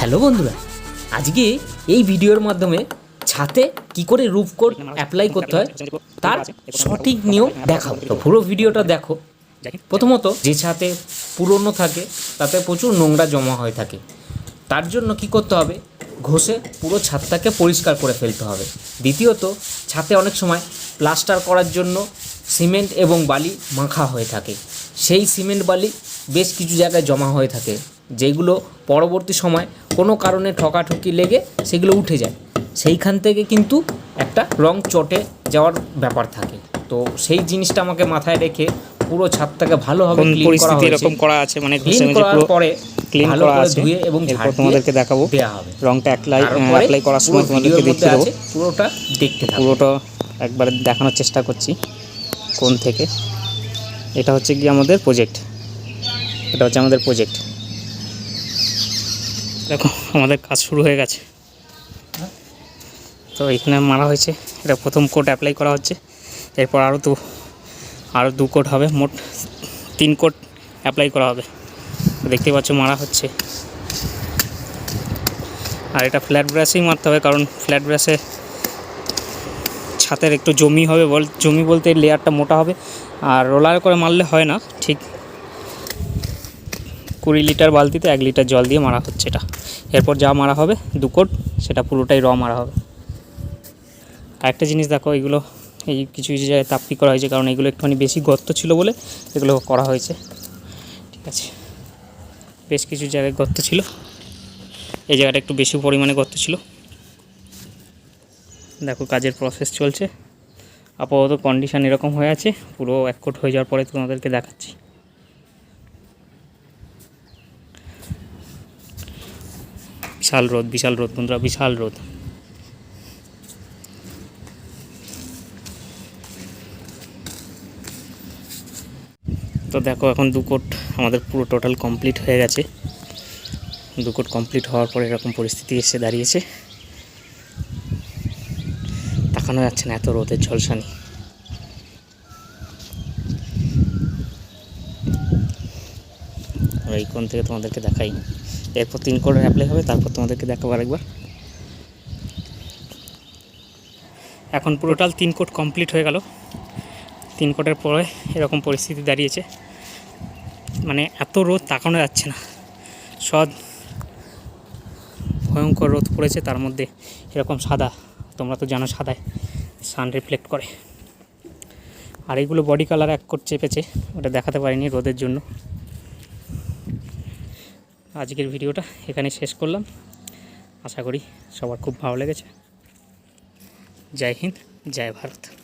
Hello বন্ধুরা, আজকে এই ভিডিওর মাধ্যমে ছাতে কি করে রূপ কোড অ্যাপ্লাই করতে হয় তার সঠিক নিয়ম দেখাবো। তো পুরো ভিডিওটা দেখো। প্রথমত, যে ছাতে পুরনো থাকে, তাতে প্রচুর নোংরা জমা হয়ে থাকে। তার জন্য কি করতে হবে? ঘষে পুরো ছাদটাকে পরিষ্কার করে ফেলতে হবে। দ্বিতীয়ত, ছাতে অনেক সময় প্লাস্টার করার জন্য সিমেন্ট এবং বালি মাখা হয়ে থাকে। সেই সিমেন্ট বালি বেশ কিছু জায়গায় জমা হয়ে থাকে। যেগুলো পরবর্তী সময় কোনো কারণে ঠকাঠকি লেগে সেগুলো উঠে যায়। সেইখান থেকে কিন্তু একটা রং চটে যাওয়ার ব্যাপার থাকে। তো সেই জিনিসটা আমাকে মাথায় রেখে পুরো ছাদটাকে ভালোভাবে ক্লিন করা হয়েছে। এরকম করা আছে? মানে ক্লিন করার পরে ক্লিন করা আছে। ধুয়ে এবং ঝাড় তোমাদেরকে দেখাবো। দেওয়া হবে। রংটা অ্যাপ্লাই অ্যাপ্লাই করার সময় তোমাদেরকে দেখিয়ে দেবো। পুরোটা দেখতে থাকো। পুরোটা একবারে দেখানোর চেষ্টা করছি কোন থেকে। এটা হচ্ছে কি আমাদের প্রজেক্ট এটা হচ্ছে আমাদের প্রজেক্ট দেখো, আমাদের কাজ শুরু হয়ে গেছে। তো এখানে মারা হয়েছে। এটা প্রথম কোট অ্যাপ্লাই করা হচ্ছে। এরপর আরও দু আরও দু কোট হবে। মোট তিন কোট অ্যাপ্লাই করা হবে। দেখতে পাচ্ছ, মারা হচ্ছে। আর এটা ফ্ল্যাট ব্রাশেই মারতে হবে, কারণ ফ্ল্যাট ব্রাশে ছাতের একটু জমি হবে বল, জমি বলতে লেয়ারটা মোটা হবে। আর রোলার করে মারলে হয় না, ঠিক। কুড়ি লিটার বালতিতে এক লিটার জল দিয়ে মারা হচ্ছে এটা। এরপর যা মারা হবে, দু কোট, সেটা পুরোটাই র মারা হবে। আরেকটা জিনিস দেখো, এগুলো এই কিছু কিছু জায়গায় তাপ্পি করা হয়েছে, কারণ এগুলো একটুখানি বেশি গর্ত ছিল বলে এগুলো করা হয়েছে। ঠিক আছে। বেশ কিছু জায়গায় গর্ত ছিল। এই জায়গাটা একটু বেশি পরিমাণে গর্ত ছিল। দেখো, কাজের প্রসেস চলছে। আপাতত কন্ডিশান এরকম হয়ে আছে। পুরো এক কোট হয়ে যাওয়ার পরে তোমাদেরকে দেখাচ্ছি। বিশাল রোদ বিশাল রোদ বন্ধুরা, বিশাল রোদ। তো দেখো এখন দু কোট আমাদের পুরো টোটাল কমপ্লিট হয়ে গেছে। দু কোট কমপ্লিট হওয়ার পরে এরকম পরিস্থিতি এসে দাঁড়িয়েছে। তাকানো যাচ্ছে না এত রোদের ঝলসানি। আর এই কোণ থেকে তোমাদেরকে দেখাই। এরপর তিন কোডের অ্যাপ্লাই হবে, তারপর তোমাদেরকে দেখাবো আরেকবার। এখন পুরোটাল তিন কোট কমপ্লিট হয়ে গেল। তিন কোটের পরে এরকম পরিস্থিতি দাঁড়িয়েছে। মানে এত রোদ তাকানো যাচ্ছে না। সব ভয়ঙ্কর রোদ পড়েছে, তার মধ্যে এরকম সাদা, তোমরা তো জানো সাদায় সান রিফ্লেক্ট করে। আর এইগুলো বডি কালার এক কোট চেপেছে, ওটা দেখাতে পারিনি রোদের জন্য। আজকের ভিডিওটা এখানে শেষ করলাম। আশা করি সবার খুব ভালো লেগেছে। জয় হিন্দ, জয় ভারত।